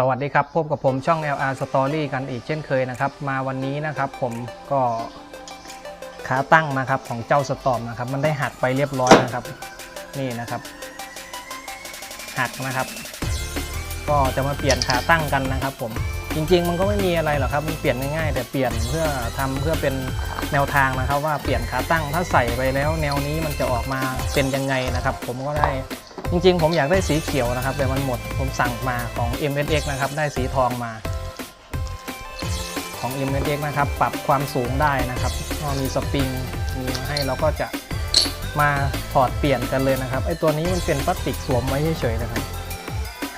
สวัสดีครับพบกับผมช่อง LR Story กันอีกเช่นเคยนะครับ มาวันนี้นะครับผมก็ขาตั้งนะครับของเจ้าสตอมนะครับ มันได้หักไปเรียบร้อยนะครับ นี่นะครับ หักนะครับ ก็จะมาเปลี่ยนขาตั้งกันนะครับ ผมจริง ๆ มันก็ไม่มีอะไรหรอกครับมันเปลี่ยนง่ายๆแต่เปลี่ยนเพื่อทำเพื่อเป็นแนวทางนะครับ ว่าเปลี่ยนขาตั้งถ้าใส่ไปแล้ว แนวนี้มันจะออกมาเป็นยังไงนะครับ ผมก็ได้ จริงๆ ผมอยากได้สีเขียวนะครับ แต่มันหมดผมสั่งมาของ MSX นะครับ ได้สีทองมา ของ MSX นะครับ ปรับความสูงได้นะครับก็มีสปริงมีให้เราก็จะมาถอดเปลี่ยนกันเลยนะครับไอตัวนี้มันเป็นพลาสติกสวมไว้เฉยๆนะครับ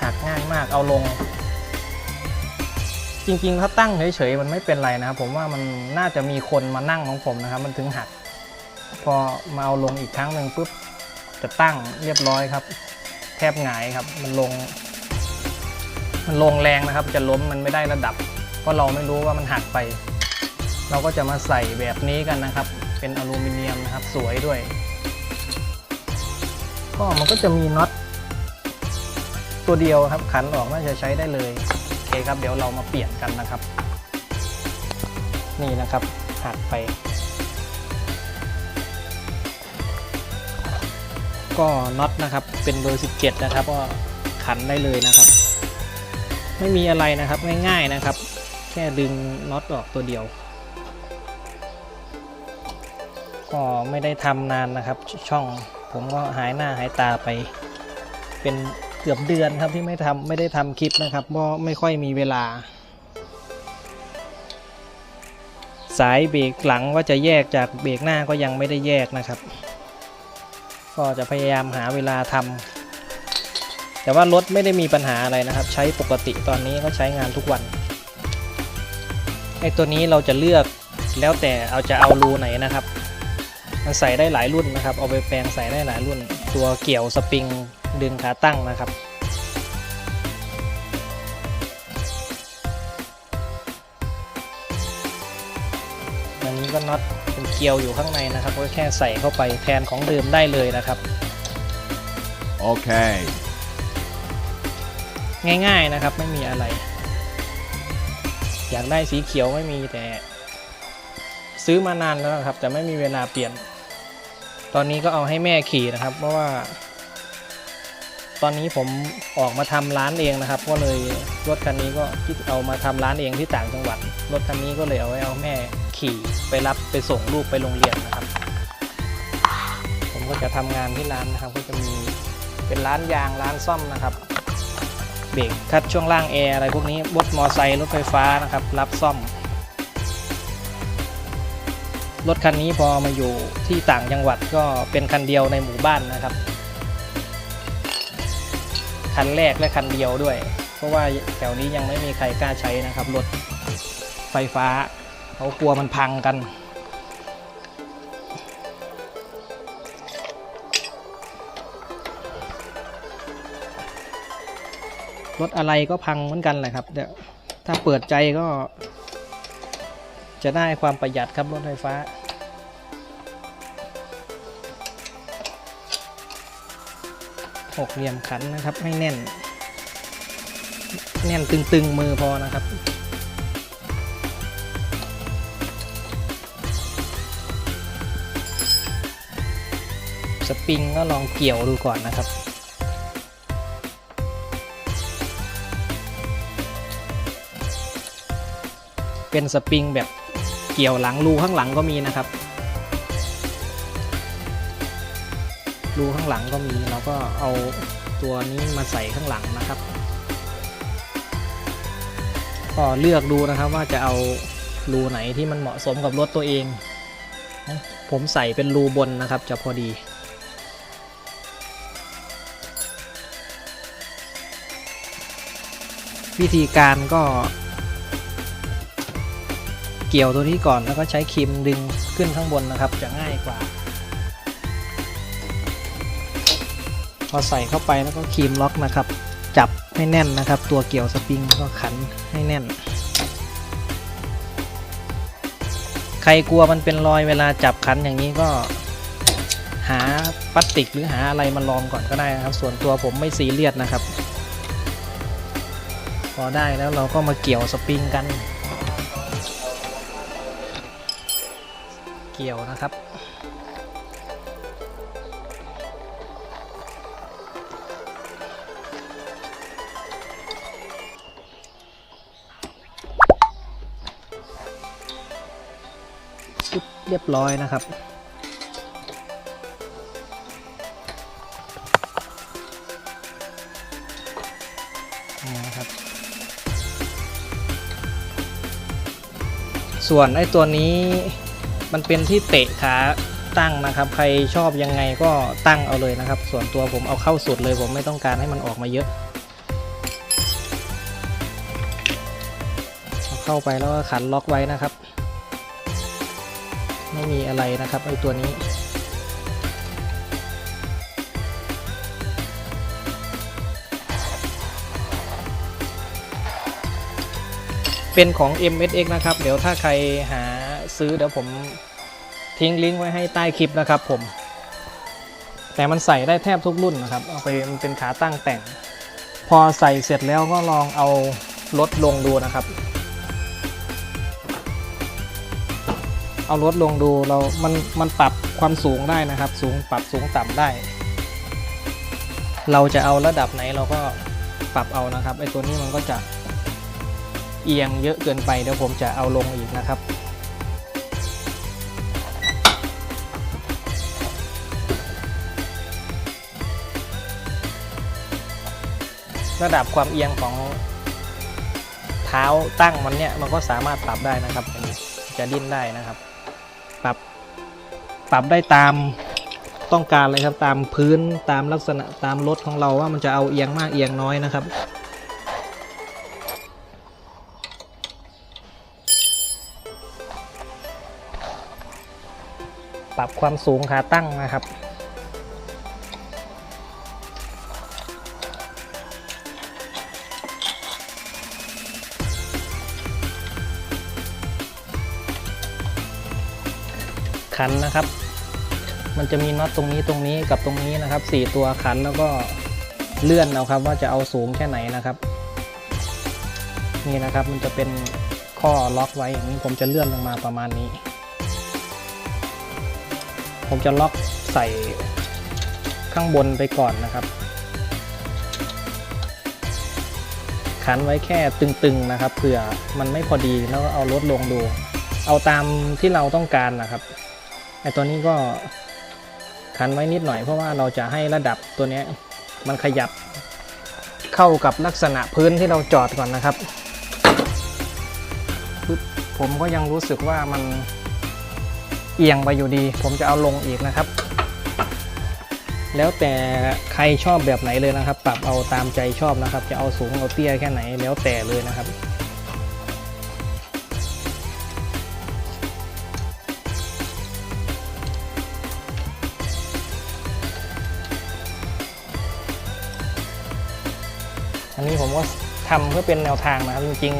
หักง่ายมากเอาลง จริงๆ ถ้าตั้งเฉยๆมันไม่เป็นไรนะครับ ผมว่ามันน่าจะมีคนมานั่งของผมนะครับ มันถึงหัก พอมาเอาลงอีกครั้งหนึ่งปุ๊บ จะตั้งเรียบร้อยครับ แทบหงายครับ มันลง มันลงแรงนะครับ จะล้มมันไม่ได้ระดับ เพราะเราไม่รู้ว่ามันหักไป เราก็จะมาใส่แบบนี้กันนะครับ เป็นอลูมิเนียมนะครับ สวยด้วย ก็มันก็จะมีน็อตตัวเดียวครับ ขันออกน่าจะใช้ได้เลยโอเคครับ เดี๋ยวเรามาเปลี่ยนกันนะครับ นี่นะครับหักไป ก็น็อตนะครับ เป็นเบอร์17 นะครับ ก็ขันได้เลยนะครับ ไม่มีอะไรนะครับง่ายๆนะครับ แค่ดึงน็อตออกตัวเดียว ก็ไม่ได้ทำนานนะครับ ช่องผมก็หายหน้าหายตาไป เป็นเกือบเดือนครับที่ไม่ทำไม่ได้ทำคลิปนะครับเพราะไม่ค่อยมีเวลา สายเบรกหลังก็จะแยกจากเบรกหน้าก็ยังไม่ได้แยกนะครับ ก็จะพยายามหาเวลาทำแต่ว่ารถไม่ได้มีปัญหาอะไรนะครับ ใช้ปกติตอนนี้ก็ใช้งานทุกวันไอตัวนี้เราจะเลือกแล้วแต่เอาจะเอารูไหนนะครับ มันใส่ได้หลายรุ่นนะครับ เอาไปแปลงใส่ได้หลายรุ่น ตัวเกี่ยวสปริงดึงขาตั้งนะครับอันนี้ก็น็อต เป็นเกลียวอยู่ข้างในนะครับก็แค่ใส่เข้าไปแทนของเดิมได้เลยนะครับ Okay. ง่ายๆนะครับไม่มีอะไร อยากได้สีเขียวไม่มีแต่ ซื้อมานานแล้วนะครับ แต่ไม่มีเวลาเปลี่ยน ตอนนี้ก็เอาให้แม่ขี่นะครับ เพราะว่า ตอนนี้ผมออกมาทำร้านเองนะครับ ก็เลยรถคันนี้ก็คิดเอามาทำร้านเองที่ต่างจังหวัดรถคันนี้ก็เลยเอาไว้เอาแม่ ขี่ไปรับไปส่งลูกไปโรงเรียนนะครับ ผมก็จะทำงานที่ร้านนะครับ ก็จะมีเป็นร้านยางร้านซ่อมนะครับ เบรกคัดช่วงล่างแอร์อะไรพวกนี้รถมอไซค์รถไฟฟ้านะครับ รับซ่อม รถคันนี้พอมาอยู่ที่ต่างจังหวัดก็เป็นคันเดียวในหมู่บ้านนะครับ คันแรกและคันเดียวด้วย เพราะว่าแถวนี้ยังไม่มีใครกล้าใช้นะครับรถไฟฟ้า เขากลัวมันพังกัน รถอะไรก็พังเหมือนกันแหละครับเดี๋ยวถ้าเปิดใจก็ จะได้ความประหยัดครับรถไฟฟ้าหกเหลี่ยมขันนะครับให้แน่น แน่นตึงๆมือพอนะครับ สปริงก็ลองเกี่ยวดูก่อนนะครับ เป็นสปริงแบบเกี่ยวหลังรูข้างหลังก็มีนะครับ รูข้างหลังก็มีเราก็เอาตัวนี้มาใส่ข้างหลังนะครับ ก็เลือกดูนะครับว่าจะเอารูไหนที่มันเหมาะสมกับรถตัวเอง ผมใส่เป็นรูบนนะครับจะพอดี วิธีการก็เกี่ยวตัวนี้ก่อนแล้วก็ใช้ครีมดึงขึ้นข้างบนนะครับ จะง่ายกว่า พอใส่เข้าไปแล้วก็ครีมล็อกนะครับ จับให้แน่นนะครับ ตัวเกี่ยวสปริงก็ขันให้แน่น ใครกลัวมันเป็นรอยเวลาจับขันอย่างนี้ก็ หาพลาสติกหรือหาอะไรมาลองก่อนก็ได้นะครับ ส่วนตัวผมไม่ซีเรียสนะครับ อได้แล้วเราก็มาเกี่ยวสปริงกัน เกี่ยวนะครับปึ๊บเรียบร้อยนะครับนี่นะครับ ส่วนไอ้ตัวนี้มันเป็นที่เตะขาตั้งนะครับ ใครชอบยังไงก็ตั้งเอาเลยนะครับ ส่วนตัวผมเอาเข้าสุดเลยผมไม่ต้องการให้มันออกมาเยอะเอาเข้าไปแล้วก็ขันล็อกไว้นะครับ ไม่มีอะไรนะครับไอ้ตัวนี้ เป็นของ MSX นะครับ เดี๋ยวถ้าใครหาซื้อเดี๋ยวผมทิ้งลิงก์ไว้ให้ใต้คลิปนะครับผม แต่มันใส่ได้แทบทุกรุ่นนะครับ เอาไปมันเป็นขาตั้งแต่ง พอใส่เสร็จแล้วก็ลองเอาลดลงดูนะครับ เอาลดลงดูเรา มัน มันปรับความสูงได้นะครับ สูงปรับสูงต่ำได้ เราจะเอาระดับไหนเราก็ปรับเอานะครับไอ้ตัวนี้มันก็จะ เอียงเยอะเกินไปเดี๋ยวผมจะเอาลงอีกนะครับ ระดับความเอียงของเท้าตั้งมันเนี่ยมันก็สามารถปรับได้นะครับ จะดิ้นได้นะครับ ปรับปรับได้ตามต้องการเลยครับตามพื้นตามลักษณะตามรถของเราว่ามันจะเอาเอียงมากเอียงน้อยนะครับ ปรับความสูงขาตั้งนะครับ ขันนะครับ มันจะมีน็อตตรงนี้ตรงนี้กับตรงนี้นะครับ 4 ตัวขันแล้วก็เลื่อนเอาครับว่าจะเอาสูงแค่ไหนนะครับ นี่นะครับมันจะเป็นข้อล็อกไว้อย่างนี้ผมจะเลื่อนลงมาประมาณนี้ ผมจะล็อกใส่ข้างบนไปก่อนนะครับ ขันไว้แค่ตึงๆนะครับเผื่อมันไม่พอดีแล้วก็เอาลดลงดู เอาตามที่เราต้องการนะครับไอตัวนี้ก็คันไว้นิดหน่อยเพราะว่าเราจะให้ระดับตัวเนี้ยมันขยับเข้ากับลักษณะพื้นที่เราจอดก่อนนะครับ ผมก็ยังรู้สึกว่ามัน เอียงไปอยู่ดี ผมจะเอาลงอีกนะครับ แล้วแต่ใครชอบแบบไหนเลยนะครับ ปรับเอาตามใจชอบนะครับ จะเอาสูงเอาเตี้ยแค่ไหนแล้วแต่เลยนะครับอันนี้ผมก็ทำเพื่อเป็นแนวทางนะครับ จริง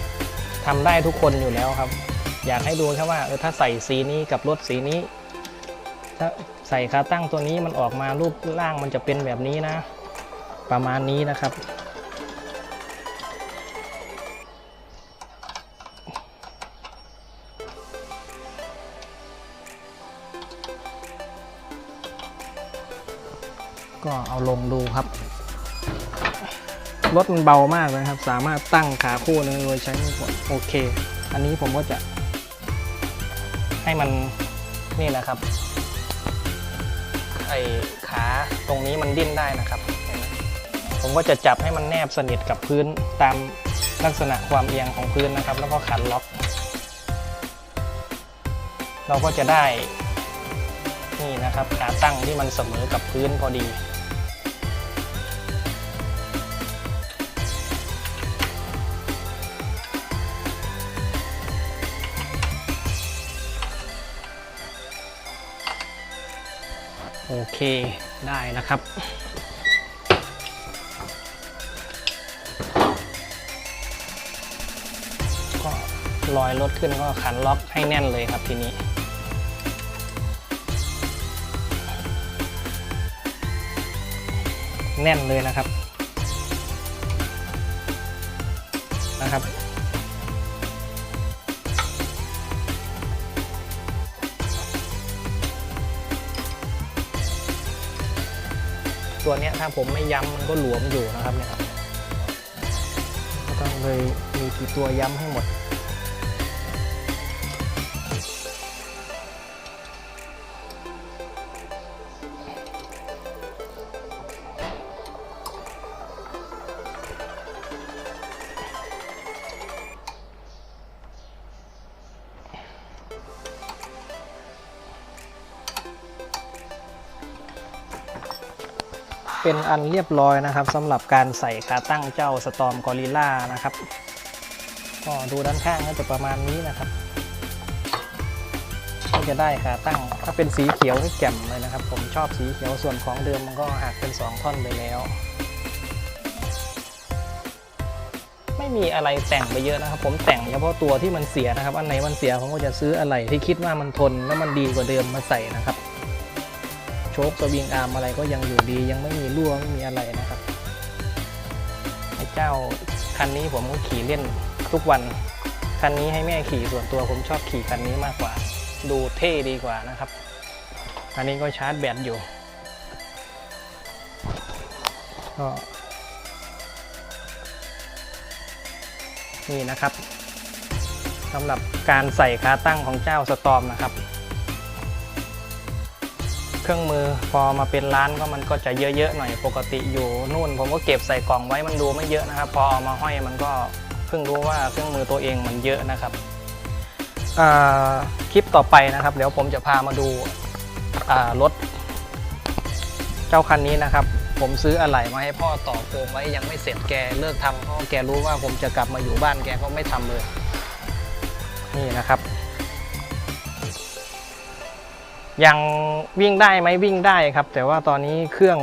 ๆทำได้ทุกคนอยู่แล้วครับ อยากให้ดูแค่ว่าเออถ้าใส่สีนี้กับรถสีนี้ ถ้าใส่ขาตั้งตัวนี้มันออกมารูปร่างมันจะเป็นแบบนี้นะ ประมาณนี้นะครับ ก็เอาลงดูครับรถมันเบามากเลยครับ สามารถตั้งขาคู่เลยโดยใช้โอเค อันนี้ผมก็จะ ให้มันนี่นะครับไอขาตรงนี้มันดิ้นได้นะครับ ผมก็จะจับให้มันแนบสนิทกับพื้นตามลักษณะความเอียงของพื้นนะครับ แล้วก็ขันล็อก เราก็จะได้นี่นะครับขาตั้งที่มันเสมอกับพื้นพอดี ได้นะครับ ก็ลอยรถขึ้นก็ขันล็อกให้แน่นเลยครับทีนี้แน่นเลยนะครับนะครับ ตัวเนี้ยถ้าผมไม่ย้ำมันก็หลวมอยู่นะครับเนี่ยก็ต้องเลยมีกี่ตัวย้ำให้หมด เป็นอันเรียบร้อยนะครับสำหรับการใส่ขาตั้งเจ้าสตอมกอริล่านะครับก็ดูด้านข้างก็จะประมาณนี้นะครับก็จะได้ขาตั้งถ้าเป็นสีเขียวนี่แจ่มเลยนะครับ ผมชอบสีเขียวส่วนของเดิมมันก็หักเป็น 2 ท่อนไปแล้ว ไม่มีอะไรแต่งไปเยอะนะครับ ผมแต่งเฉพาะตัวที่มันเสียนะครับ อันไหนมันเสียผมก็จะซื้ออะไรที่คิดว่ามันทนแล้วมันดีกว่าเดิมมาใส่นะครับ โชคสวิงอาร์มอะไรก็ยังอยู่ดี ยังไม่มีรั่วไม่มีอะไรนะครับไอ้เจ้าคันนี้ผมก็ขี่เล่นทุกวัน คันนี้ให้แม่ขี่ส่วนตัวผมชอบขี่คันนี้มากกว่า ดูเท่ดีกว่านะครับ อันนี้ก็ชาร์จแบตอยู่ก็นี่นะครับสำหรับการใส่ขาตั้งของเจ้าสตอมนะครับ เครื่องมือพอมาเป็นร้านก็มันก็จะเยอะๆหน่อยปกติอยู่นู่น ผมก็เก็บใส่กล่องไว้มันดูไม่เยอะนะครับ พอเอามาห้อยมันก็เพิ่งรู้ว่าเครื่องมือตัวเองมันเยอะนะครับคลิปต่อไปนะครับ เดี๋ยวผมจะพามาดูรถ เจ้าคันนี้นะครับ ผมซื้ออะไหล่มาให้พ่อต่อโครงไว้ยังไม่เสร็จแกเลิกทำเพราะแกรู้ว่าผมจะกลับมาอยู่บ้านแกก็ไม่ทำเลย นี่นะครับ ยังวิ่งได้ไหมวิ่งได้ครับ แต่ว่าตอนนี้เครื่อง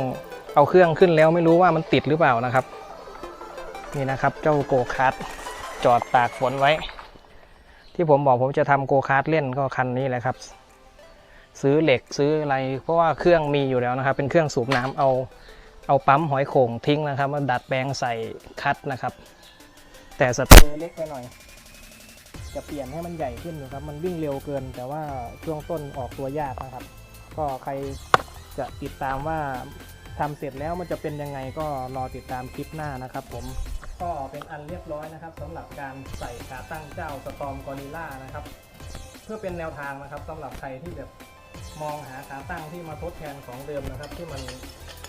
เอาเครื่องขึ้นแล้วไม่รู้ว่ามันติดหรือเปล่านะครับ นี่นะครับเจ้าโกคาร์ดจอดตากฝนไว้ ที่ผมบอกผมจะทำโกคาร์ดเล่นก็คันนี้แหละครับ ซื้อเหล็กซื้ออะไร เพราะว่าเครื่องมีอยู่แล้วนะครับ เป็นเครื่องสูบน้ำเอาเอาปั๊มหอยโข่งทิ้งนะครับมาดัดแปลงใส่คัดนะครับ แต่สเตอร์เล็กไปหน่อย จะเปลี่ยนให้มันใหญ่ขึ้นอยู่ครับ มันวิ่งเร็วเกิน แต่ว่าช่วงต้นออกตัวยากนะครับ ก็ใครจะติดตามว่าทำเสร็จแล้วมันจะเป็นยังไงก็รอติดตามคลิปหน้านะครับ ผมก็เป็นอันเรียบร้อยนะครับสำหรับการใส่ขาตั้งเจ้าสตอมกอริล่านะครับ เพื่อเป็นแนวทางนะครับสำหรับใครที่แบบมองหาขาตั้งที่มาทดแทนของเดิมนะครับ ที่มัน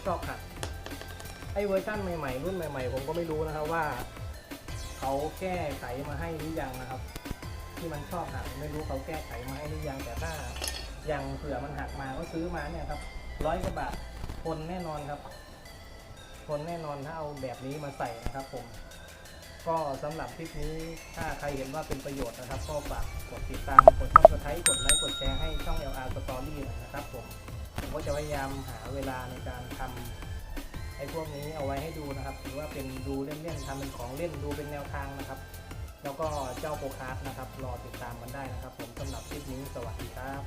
ชอบขัดไอเวอร์ชันใหม่ๆรุ่นใหม่ ๆ ผมก็ไม่รู้นะครับว่า เขาแก้ไขมาให้หรือยังนะครับ ที่มันชอบหักไม่รู้เขาแก้ไขมาให้หรือยังแต่ถ้ายังเผื่อมันหักมาก็ซื้อมาเนี่ยครับร้อยกว่าบาททนแน่นอนครับทนแน่นอนถ้าเอาแบบนี้มาใส่นะครับผม ก็สำหรับคลิปนี้ถ้าใครเห็นว่าเป็นประโยชน์นะครับก็ฝากกดติดตามกดซับสไครต์กดไลค์กดแชร์ให้ช่อง LR Story หน่อยนะครับผมผมก็จะพยายามหาเวลาในการทำไอ้พวกนี้เอาไว้ให้ดูนะครับ ถือว่าเป็นดูเล่นๆทำเป็นของเล่นดูเป็นแนวทางนะครับ แล้วก็เจ้าโปรคาร์นะครับ รอติดตามกันได้นะครับ ผมสำหรับคลิปนี้สวัสดีครับ